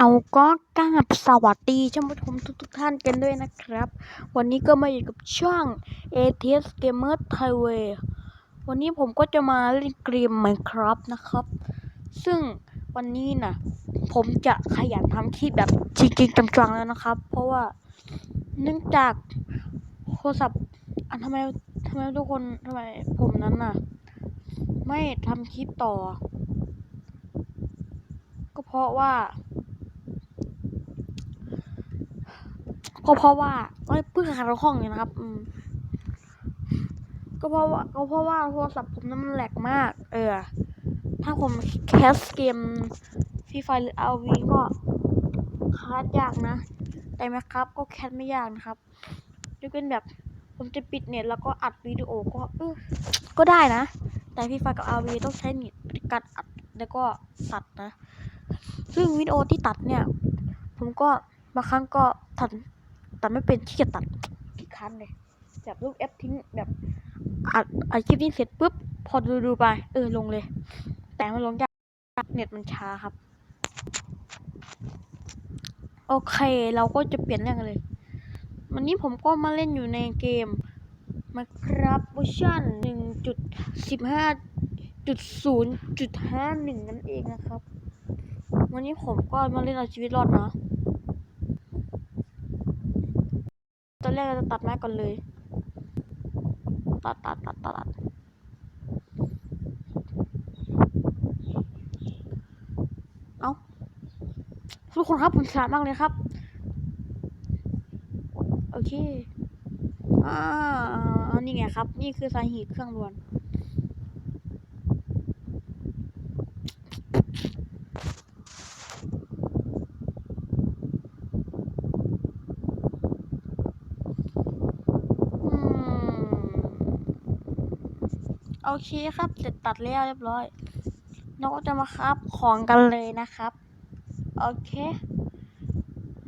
เอาก็กราบสวัสดีท่านผู้ชมทุกๆท่านกันด้วยนะครับ วันนี้ก็มาอยู่กับช่อง ATS Gamer Thaiway วันนี้ผมก็จะมาเล่นเกม Minecraft นะครับ ซึ่งวันนี้นะผมจะขยันทำคลิปแบบจริงๆจังๆแล้วนะครับ เพราะว่าเนื่องจากโทรศัพท์อะทำไมทำไมทุกคนทำไมผมนั้นน่ะ ไม่ทำคลิปต่อ ก็เพราะว่า ก็เพราะว่าเพิ่งหาห้องอยู่นะครับ อืมก็เพราะว่าก็เพราะว่าโทรศัพท์ผมนั้นมันแหลกมาก เออ ถ้าผมแคสเกมฟรีไฟหรือ RV ก็คาดยากนะ แต่ไหมครับ ก็แคสไม่ยากนะครับยกเป็นแบบผมจะปิดเน็ตแล้วก็อัดวิดีโอก็เออก็ได้นะ แต่ฟรีไฟกับ RV ต้องใช้เน็ตในการอัดแล้วก็ตัดนะ ซึ่งวิดีโอที่ตัดเนี่ย ผมก็บางครั้งก็ตัด ตัดไม่เป็นที่จะตัดผิดคันเลยแบบรูปแอปทิ้งแบบอัดอัดคลิปนี้เสร็จปุ๊บพอดูดูไป เออลงเลย แต่มันลงยากเน็ตมันช้าครับ โอเค เราก็จะเปลี่ยนเรื่องกันเลย วันนี้ผมก็มาเล่นอยู่ในเกม Minecraft เวอร์ชัน1.15.0.51นั่นเองนะครับ วันนี้ผมก็มาเล่นเอาชีวิตรอดนะ ตอน แรกเราจะตัดไม้ก่อนเลย ตัดตัดตัดตัดตัดเอาทุกคนครับผมฉลาดมากเลยครับ โอเคอ่านี่ไงครับ นี่คือสาเหตุเครื่องรวน โอเคครับเสร็จตัดแล้วเรียบร้อยเราก็จะมาครับของกันเลยนะครับ โอเค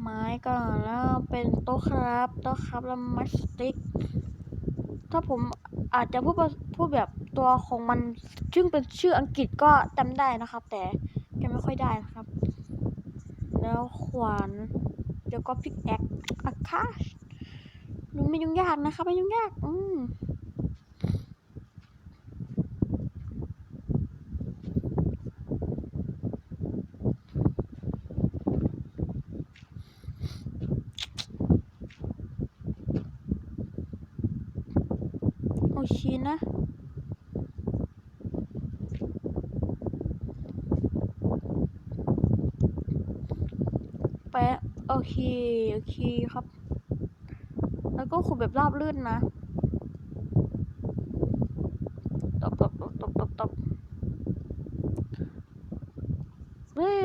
ไม้ก่อนแล้วเป็นโต๊ะครับโต๊ะครับแล้วมัสติก ถ้าผมอาจจะพูดพูดแบบตัวของมันซึ่งเป็นชื่ออังกฤษก็จำได้นะครับ แต่จำไม่ค่อยได้นะครับ แล้วขวานแล้วก็พิกแอคอาคาชมันไม่ยุ่งยากนะครับไม่ยุ่งยาก อืม โอเคนะ แปะ โอเค โอเคครับ แล้วก็ขุดแบบราบลื่นนะตบตบตบตบตบตบเอ้ย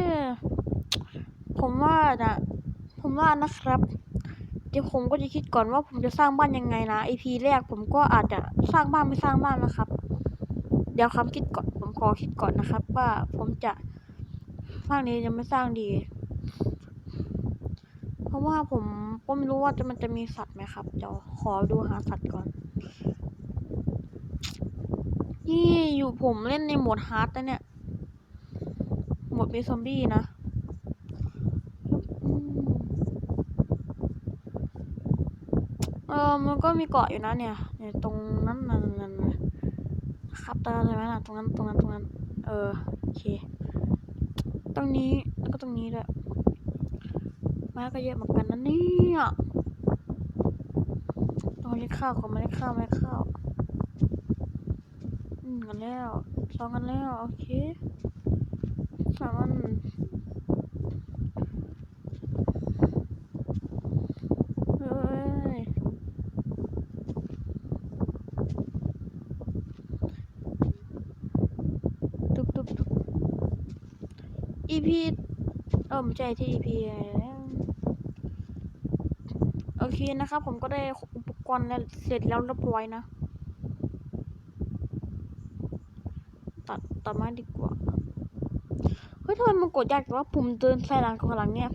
ผมว่านะ ผมว่านะครับ เดี๋ยวผมก็จะคิดก่อนว่าผมจะสร้างบ้านยังไงนะ EP แรกผมก็อาจจะสร้างบ้านไม่สร้างบ้านนะครับ เดี๋ยวควาคิดก่อน ผมขอคิดก่อนนะครับ ว่าผมจะสร้างดีจะไม่สร้างดี ราะว่าผมก็ไม่รู้ว่าจะมันจะมีสัตว์ไหมครับเดี๋ยวขอดูหาสัตว์ก่อนนี่อยู่ผมเล่นในโหมดฮาร์ดนะเนี่ยโหมดมีซอมบี้นะเออมันก็มีเกาะอยู่นะเนี่ยตรงนั้นนั่นนั่นนะครับตาใช่ไหมล่ะตรงนั้นตรงนั้นตรงนั้น เออโอเค ตรงนี้แล้วก็ตรงนี้ด้วย ม้ก็เยอะเหมือนกันนะเนี่ยตรงนี้ข้าวของไม่ได้ข้าวไม่ข้าวอืมกันแล้วสองกันแล้วโอเคสามอันเฮ้ยตุ๊บตุ๊บ EP เออไม่ใช่ที่ EP แล้วโอ เคนะครับ ผมก็ได้อุปกรณ์เสร็จแล้วเรียบร้อยนะ ตัดตัดม้ดีกว่า เฮ้ยทำไมมันกดยากแต่ว่าปุ่มเดินใส่หลังของหลังเนี่ย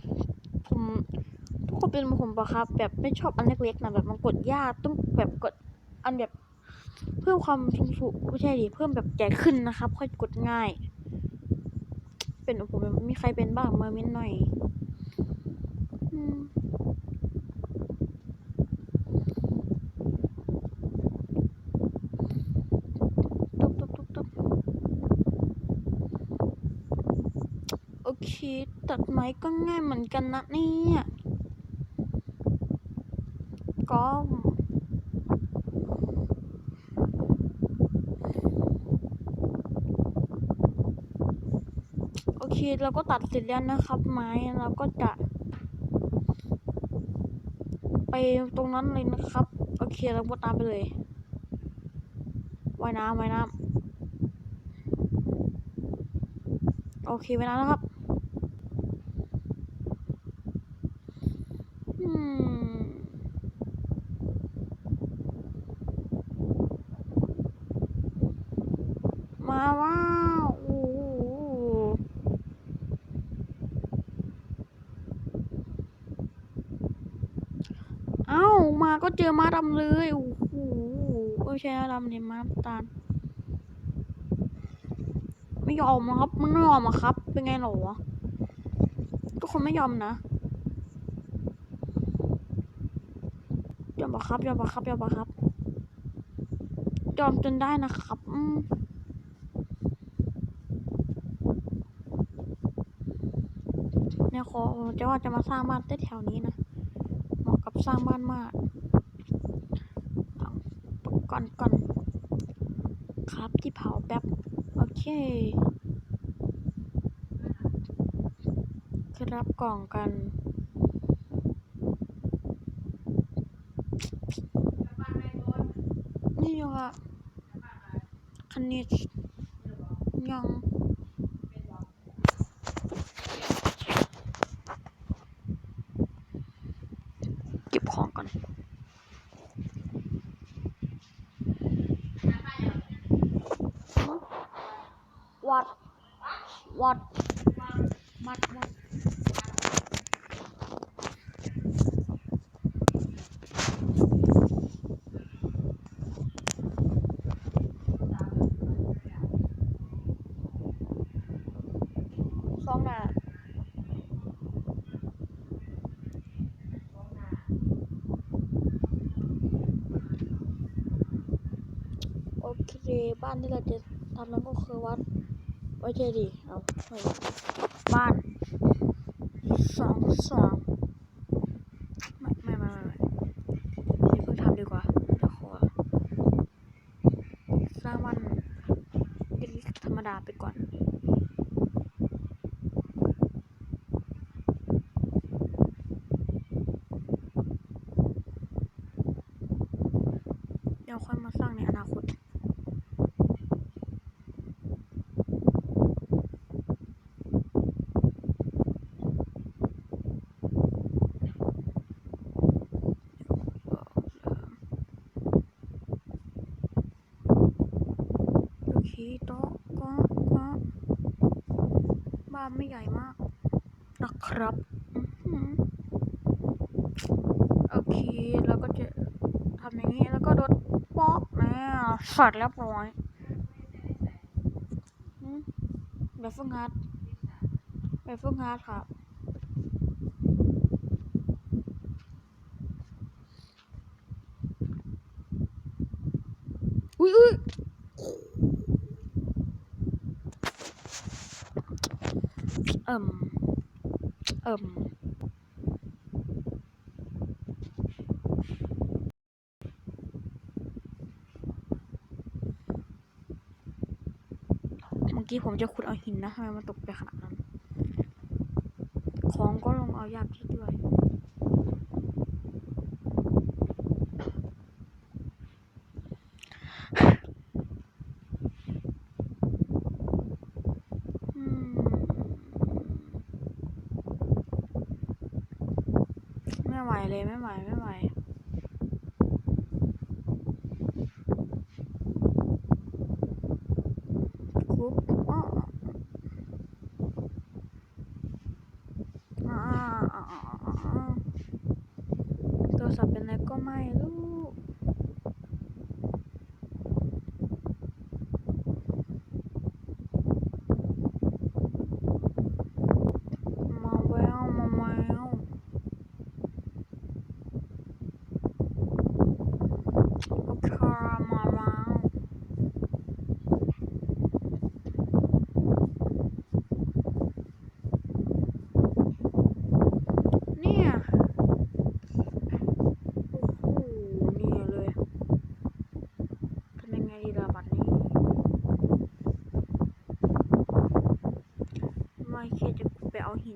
ผมทุกคนเป็นมือผมปะครับ แบบไม่ชอบอันเล็กๆนะแบบมันกดยากต้องแบบกดอันแบบเพิ่มความสูงสูงไม่ใช่ดิเพิ่มแบบใหญ่ขึ้นนะครับ ค่อยกดง่ายไปเป็นผมมีใครเป็นบ้างมาเม้นหน่อยอืมตุ๊บตุ๊บตุ๊บตุ๊บ โอเคตัดไม้ก็ง่ายเหมือนกันนะเนี่ยก็โอเคเราก็ตัดเสร็จแล้วนะครับ ไม้เราก็จะ ไปตรงนั้นเลยนะครับ โอเคเราก็ตามไปเลยว่ายน้ำว่ายน้ำโอเคว่ายน้ำนะครับอืมมาว้าวโอ้โห เอ้า มาก็เจอม้าดำเลยโอ้โหไม่ใช่ม้าดำเนี่ยม้าตาล ไม่ยอมนะครับ มันไม่ยอมอะครับ เป็นไงหรอทุกคนไม่ยอมนะยอมปะครับยอมปะครับยอมปะครับยอมจนได้นะครับอืมเนี่ยขอจะว่าจะมาสร้างบ้านใต้แถวนี้นะ กับสร้างบ้านมากก่อนก่อนครับที่เผาแป๊บ โอเค ครับกล่องกันนี่อยู่ค่ะคณิตยัง เก็บของก่อน วัด วัด มัดมัดสองหน้าโอเค บ้านที่เราจะทำนั้นก็คือวัดไว้เจดี เอาบ้านสองสองไม่ไม่ไม่ไม่ไม่เดี๋ยวเพิ่งทำดีกว่าเดี๋ยวขอสร้างวันเป็นธรรมดาไปก่อน เดี๋ยวค่อยมาสร้างในอนาคต โอเคโต๊ะก็ก็บ้านไม่ใหญ่มากนะครับอื้อหือโอเค แล้วก็จะทำอย่างนี้ แล้วก็โดดโป๊อก นะใสัตว์เรียบร้อยอืมเดี๋ยวฝึกงานไปฝึกงานครับอุ้ยอุ้ยเอิ่มเอิ่ม กี้ผมจะขุดเอาหินนะทำไมมันตกไปขนาดนั้น ของก็ลงเอายากที่ด้วย ไม่ไหวเลยไม่ไหวไม่ไหว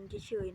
Chiếc.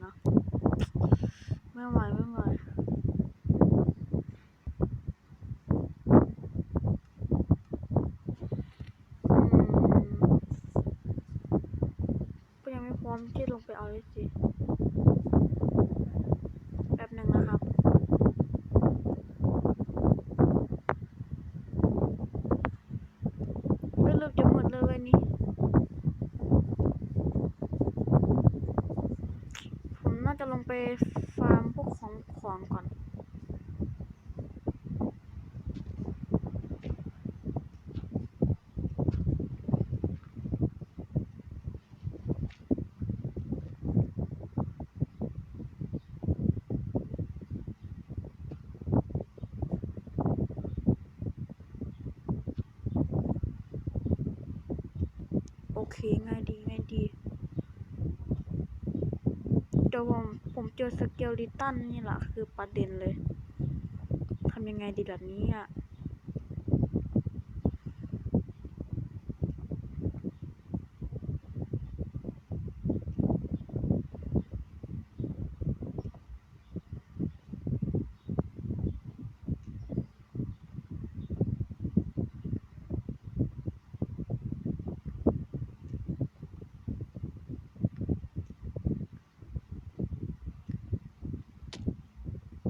เค ง่ายดี ง่ายดีเดี๋ยวผมผมเจอสเกลลิตันนี่แหละคือประเด็นเลย ทำยังไงดีแบบนี้อะ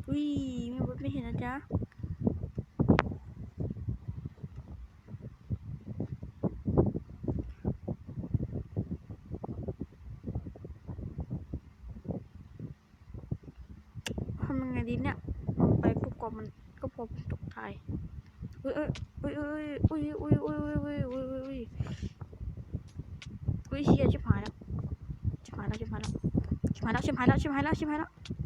อุ้ยไม่บดไม่เห็นนะจ๊ะทำยังไงดีเนี่ยลงไปก็กลัวมันก็พอผมตกท้ายอุ้ยอุ้ยอุ้ยอุ้ยอุ้ยอุ้ยอุ้ยอุ้ยอุ้ยอุ้ยเชียชิบหายแล้วชิบหายแล้วชิบหายแล้วชิบหายแล้วชิบหายแล้วชิบหายแล้วชิบหายแล้ว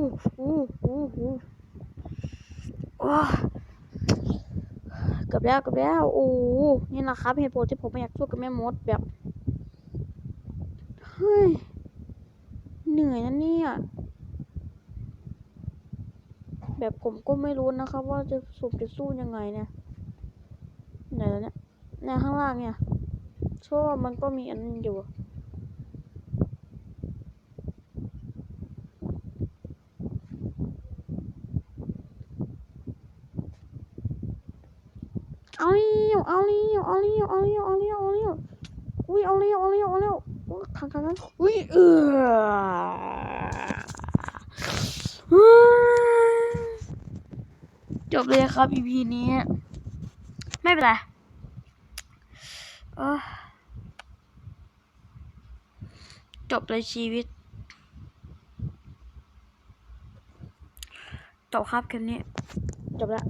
อู้อู้อู้อู้โอ้เกือบแล้วเกือบแล้วโอ้นี่แหละครับเหตุผลที่ผมไม่อยากสู้กับแม่มดแบบเฮ้ยเหนื่อยนะเนี่ยแบบผมก็ไม่รู้นะครับว่าจะสุบจะสู้ยังไงเนี่ยไหนแล้วเนี่ยเนี่ยข้างล่างเนี่ยเพราะว่ามันก็มีอันนึงอยู่ เอา เอาเลี้ยวเอาเลี้ยวเอาเลี้ยวเอาเลี้ยวเอาเลี้ยวอุ้ยเอาเลี้ยวเอาเลี้ยวเอาเลี้ยวอุ๊ยทางทางนั้นอุ้ยเออจบเลยครับ EP นี้ ไม่เป็นไรจบเลยชีวิต จบครับคลิปนี้ จบแล้ว